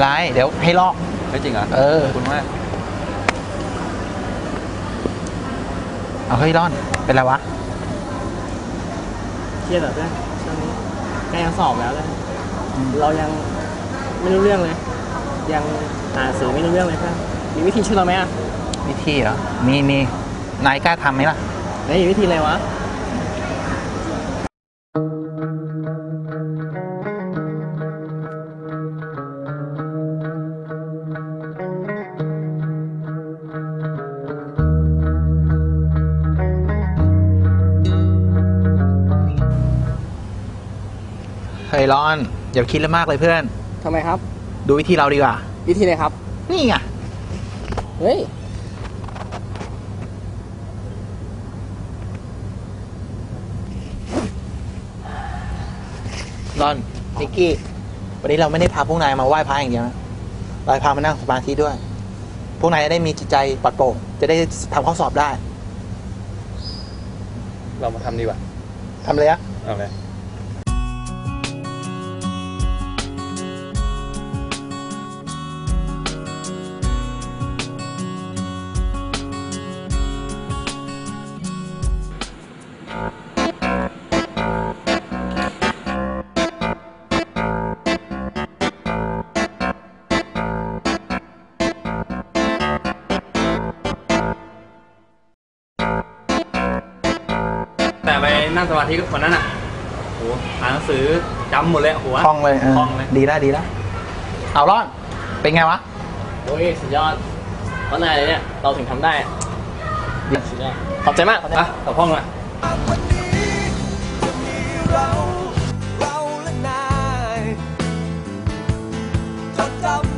ไร เดี๋ยวให้ลอก ไม่จริงเหรอเออขอบคุณมากเอาเฮ้ยร่อน เป็นไรวะ เครียดเหรอเพื่อนช่วงนี้ใกล้จะสอบแล้วเลยเรายังไม่รู้เรื่องเลย ยังอ่านหนังสือไม่รู้เรื่องเลยเพื่อนมีวิธีช่วยเราไหมอะวิธีเหรอ มีมีนายกล้าทำไหมล่ะไหนมีวิธีอะไรวะ เฮ้ยร่อน อย่าคิดเลยมากเลยเพื่อน ทำไมครับ ดูวิธีเราดีกว่า วิธีอะไรครับ นี่ไง เฮ้ยร่อนนิกกี้ วันนี้เราไม่ได้พาพวกนายมาไหว้พระอย่างเดียวนะเราพามานั่งสมาธิด้วย พวกนายจะได้มีจิตใจปลอดโปร่ง จะได้ทำข้อสอบได้ เรามาทำดีกว่าทำเลยอะเอาเลย นั่งสมาธิกับคนนั้นอะโหอ่านหนังสือจำหมดเลยหัวคล่องเลยเออคล่องเลยดีแล้วดีแล้วเอาร่อนเป็นไงวะโอ้ยสุดยอดเพราะนายเนี่ยเราถึงทำได้อะสุดยอดขอบใจมากขอบใจอะมากต่อห้องละเราและนายจดจำ